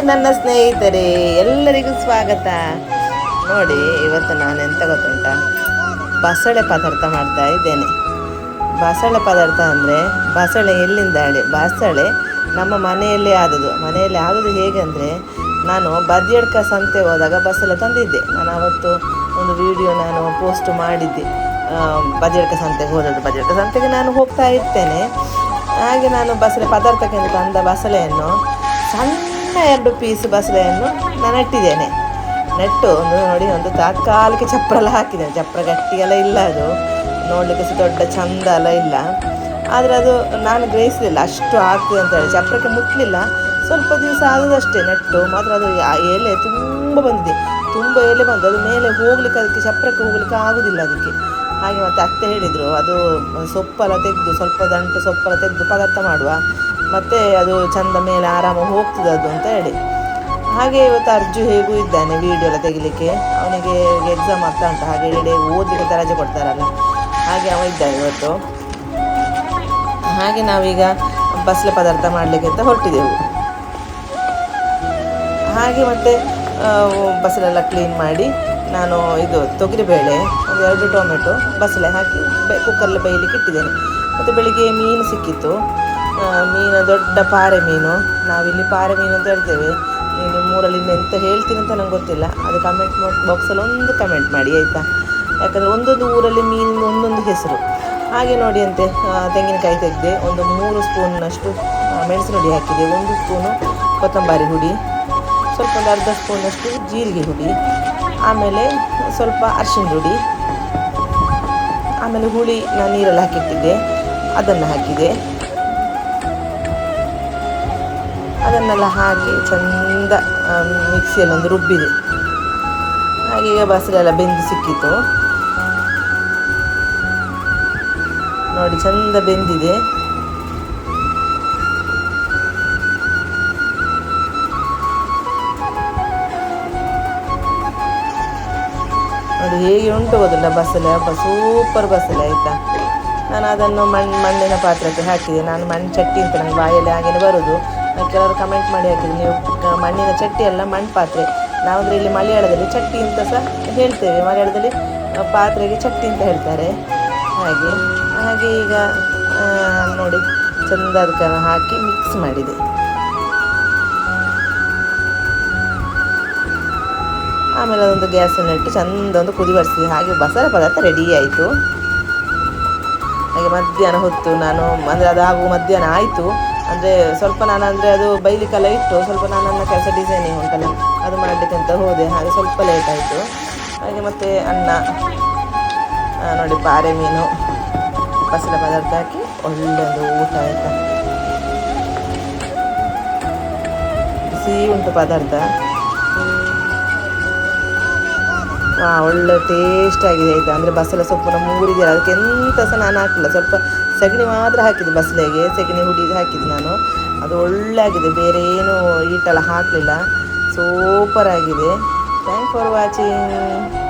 Hi ನನ್ನ ಸ್ನೇಹಿತರೆ, ಎಲ್ಲರಿಗೂ ಸ್ವಾಗತ. ನೋಡಿ, ಇವತ್ತು ನಾನು ಎಂತ ಗೊತ್ತುಂಟ? ಬಸಳೆ ಪದಾರ್ಥ ಮಾಡ್ತಾ ಇದ್ದೇನೆ. ಬಸಳೆ ಪದಾರ್ಥ ಅಂದರೆ, ಬಸಳೆ ಎಲ್ಲಿಂದ ಹೇಳಿ, ಬಸಳೆ ನಮ್ಮ ಮನೆಯಲ್ಲೇ ಆದದು ಮನೆಯಲ್ಲಿ ಆದದು ಹೇಗೆಂದರೆ ನಾನು ಬದಿಯಡ್ಕ ಸಂತೆ ಹೋದಾಗ ಬಸಳೆ ತಂದಿದ್ದೆ. ನಾನು ಅವತ್ತು ಒಂದು ವಿಡಿಯೋ ನಾನು ಪೋಸ್ಟ್ ಮಾಡಿದ್ದೆ. ಬದಿಯಡ್ಕ ಸಂತೆಗೆ ಹೋದದ್ದು, ಬದಿಯಡ್ಕ ಸಂತೆಗೆ ನಾನು ಹೋಗ್ತಾ ಇರ್ತೇನೆ. ಹಾಗೆ ನಾನು ಬಸಳೆ ಪದಾರ್ಥಕ್ಕೆ ತಂದ ಬಸಳೆಯನ್ನು ಸಣ್ಣ ಎರಡು ಪೀಸ್ ಬಸಳೆಯನ್ನು ನಾನು ನೆಟ್ಟಿದ್ದೇನೆ. ನೆಟ್ಟು ಒಂದು ನೋಡಿ, ಒಂದು ತಾತ್ಕಾಲಿಕ ಚಪ್ರ ಎಲ್ಲ ಹಾಕಿದ್ದೇನೆ. ಚಪ್ರ ಗಟ್ಟಿಗೆಲ್ಲ ಇಲ್ಲ ಅದು. ನೋಡಲಿಕ್ಕೆ ಸಹ ದೊಡ್ಡ ಚಂದ ಎಲ್ಲ ಇಲ್ಲ. ಆದರೆ ಅದು ನಾನು ಗ್ರಹಿಸಲಿಲ್ಲ. ಅಷ್ಟು ಆಗ್ತದೆ ಅಂತ ಹೇಳಿ. ಚಪ್ರಕ್ಕೆ ಮುಟ್ಟಲಿಲ್ಲ ಸ್ವಲ್ಪ ದಿವಸ ಆದದಷ್ಟೇ ನೆಟ್ಟು. ಮಾತ್ರ ಅದು ಎಲೆ ತುಂಬ ಬಂದಿದೆ. ತುಂಬ ಎಲೆ ಬಂದು ಅದು ಮೇಲೆ ಹೋಗ್ಲಿಕ್ಕೆ, ಅದಕ್ಕೆ ಚಪ್ರಕ್ಕೆ ಹೋಗ್ಲಿಕ್ಕೆ ಆಗೋದಿಲ್ಲ ಅದಕ್ಕೆ. ಹಾಗೆ ಮತ್ತೆ ಅತ್ತೆ ಹೇಳಿದರು, ಅದು ಸೊಪ್ಪೆಲ್ಲ ತೆಗೆದು, ಸ್ವಲ್ಪ ದಂಟು ಸೊಪ್ಪೆಲ್ಲ ತೆಗೆದು ಪದಾರ್ಥ ಮಾಡುವ. ಮತ್ತು ಅದು ಚಂದ ಮೇಲೆ ಆರಾಮ ಹೋಗ್ತದೆ ಅದು ಅಂತ ಹೇಳಿ. ಹಾಗೆ ಇವತ್ತು ಅರ್ಜು ಹೇಗೂ ಇದ್ದಾನೆ ವಿಡಿಯೋ ಎಲ್ಲ ತೆಗಿಲಿಕ್ಕೆ. ಅವನಿಗೆ ಎಕ್ಸಾಮ್ ಆಗ್ತಾ ಉಂಟು, ಹಾಗೆ ಹೇಳಿ ಓದಲಿಕ್ಕೆ ತರಜೆ ರಜೆ ಕೊಡ್ತಾರಲ್ಲ. ಹಾಗೆ ಅವ ಇದ್ದ ಇವತ್ತು. ಹಾಗೆ ನಾವೀಗ ಬಸಳೆ ಪದಾರ್ಥ ಮಾಡಲಿಕ್ಕೆ ಅಂತ ಹೊರಟಿದ್ದೆವು ಹಾಗೆ ಮತ್ತೆ ಬಸಳೆಲ್ಲ ಕ್ಲೀನ್ ಮಾಡಿ ನಾನು ಇದು ತೊಗರಿಬೇಳೆ ಒಂದು ಎರಡು ಟೊಮೆಟೊ ಬಸಳೆ ಹಾಕಿ ಬೆ ಕುಕ್ಕರಲ್ಲಿ ಬೇಯಲಿಕ್ಕೆ ಇಟ್ಟಿದ್ದೇನೆ. ಮತ್ತು ಬೆಳಿಗ್ಗೆ ಮೀನು ಸಿಕ್ಕಿತ್ತು. ದೊಡ್ಡ ಪಾರೆ ಮೀನು. ನಾವಿಲ್ಲಿ ಪಾರೆ ಮೀನು ಅಂತ ಹೇಳ್ತೇವೆ. ನಿಮ್ಮೂರಲ್ಲಿ ಎಂತ ಹೇಳ್ತೀನಿ ಅಂತ ನಂಗೆ ಗೊತ್ತಿಲ್ಲ. ಅದು ಕಮೆಂಟ್ ಬಾಕ್ಸಲ್ಲಿ ಒಂದು ಕಮೆಂಟ್ ಮಾಡಿ, ಆಯಿತಾ? ಯಾಕಂದರೆ ಒಂದೊಂದು ಊರಲ್ಲಿ ಮೀನಿನ ಒಂದೊಂದು ಹೆಸರು. ಹಾಗೆ ನೋಡಿ ಅಂತೆ ತೆಂಗಿನಕಾಯಿ ತೆಗೆದೆ, ಒಂದು ಮೂರು ಸ್ಪೂನ್ನಷ್ಟು ಮೆಣಸಿನ ಹುಡಿ ಹಾಕಿದೆ, ಒಂದು ಸ್ಪೂನು ಕೊತ್ತಂಬರಿ ಹುಡಿ, ಸ್ವಲ್ಪ ಒಂದು ಅರ್ಧ ಸ್ಪೂನಷ್ಟು ಜೀರಿಗೆ ಹುಡಿ, ಆಮೇಲೆ ಸ್ವಲ್ಪ ಅರ್ಶಿನ ಹುಡಿ, ಆಮೇಲೆ ಹುಳಿ ನಾನು ನೀರಲ್ಲಿ ಹಾಕಿಟ್ಟಿದ್ದೆ, ಅದನ್ನು ಹಾಕಿದೆ. ಅದನ್ನೆಲ್ಲ ಹಾಕಿ ಚಂದ ಮಿಕ್ಸಿಯಲ್ಲಿ ಒಂದು ರುಬ್ಬಿದೆ. ಹಾಗೆ ಈಗ ಬಸಳೆಲ್ಲ ಬೆಂದು ಸಿಕ್ಕಿತು ನೋಡಿ, ಚಂದ ಬೆಂದಿದೆ. ನೋಡಿ, ಹೇಗೆ ಉಂಟು ಗೊತ್ತಿಲ್ಲ ಬಸಳೆ ಹಬ್ಬ ಸೂಪರ್ ಬಸಳೆ ಆಯಿತಾ? ನಾನು ಅದನ್ನು ಮಣ್ಣು ಮಣ್ಣಿನ ಪಾತ್ರಕ್ಕೆ ಹಾಕಿದೆ. ನಾನು ಮಣ್ಣು ಚಟ್ಟಿ ಅಂತ ನನಗೆ ಬಾಯಲ್ಲಿ ಹಾಗೆಲ್ಲ ಬರೋದು. ಕೆಲವರು ಕಮೆಂಟ್ ಮಾಡಿ ಹಾಕಿದ್ರು. ನೀವು ಮಣ್ಣಿನ ಚಟ್ಟಿ ಅಲ್ಲ ಮಣ್ಣು ಪಾತ್ರೆ ನಾವಂದರೆ ಇಲ್ಲಿ ಮಲಯಾಳದಲ್ಲಿ ಚಟ್ಟಿ ಅಂತ ಸಹ ಹೇಳ್ತೇವೆ. ಮಲಯಾಳದಲ್ಲಿ ಪಾತ್ರೆಗೆ ಚಟ್ಟಿ ಅಂತ ಹೇಳ್ತಾರೆ. ಹಾಗೆ ಹಾಗೆ ಈಗ ನೋಡಿ ಚಂದ ಅದಕ್ಕೆ ಹಾಕಿ ಮಿಕ್ಸ್ ಮಾಡಿದೆ. ಆಮೇಲೆ ಅದೊಂದು ಗ್ಯಾಸನ್ನು ಇಟ್ಟು ಚಂದ ಒಂದು ಕುದಿ ಬರ್ಸಿದೆ ಹಾಗೆ ಬಸರ ಪದಾರ್ಥ ರೆಡಿ ಆಯಿತು. ಹಾಗೆ ಮಧ್ಯಾಹ್ನ ಹೊತ್ತು ನಾನು, ಅಂದರೆ ಅದು ಆಗುವ ಮಧ್ಯಾಹ್ನ ಆಯಿತು. ಅಂದರೆ ಸ್ವಲ್ಪ ನಾನು ಅಂದರೆ ಅದು ಬೈಲಿಕ್ಕೆಲ್ಲ ಇಟ್ಟು ಸ್ವಲ್ಪ ನಾನು ನನ್ನ ಕೆಲಸ ಡಿಸೈನಿಂಗ್ ಉಂಟಲ್ಲ, ಅದು ಮಾಡಲಿಕ್ಕೆ ಅಂತ ಹೋದೆ. ಹಾಗೆ ಸ್ವಲ್ಪ ಲೇಟ್ ಆಯಿತು. ಹಾಗೆ ಮತ್ತು ಅನ್ನ ನೋಡಿ ಪಾರೆ ಮೀನು ಬಸಳೆ ಪದಾರ್ಥ ಹಾಕಿ ಒಳ್ಳೆಯದು ಊಟ ಆಯಿತಾ? ಸಿಹಿ ಉಂಟು ಪದಾರ್ಥ. ಒಳ್ಳೆ ಟೇಸ್ಟ್ ಆಗಿದೆ ಆಯಿತಾ ಅಂದರೆ ಬಸಳೆ ಸೊಪ್ಪು ನಮ್ಮ ಊರಿಗೆ ಅದಕ್ಕೆ ಎಂತ ಸಹ ನಾನು ಹಾಕಿಲ್ಲ. ಸ್ವಲ್ಪ ಸಗಣಿ ಮಾತ್ರ ಹಾಕಿದ್ದು ಬಸಳೆಗೆ ಸಗಣಿ ಹುಡಿ ಹಾಕಿದ್ದು ನಾನು. ಅದು ಒಳ್ಳೆ ಆಗಿದೆ ಬೇರೆ ಏನು ಈಟೆಲ್ಲ ಹಾಕಲಿಲ್ಲ. ಸೂಪರ್ ಆಗಿದೆ. Thank for watching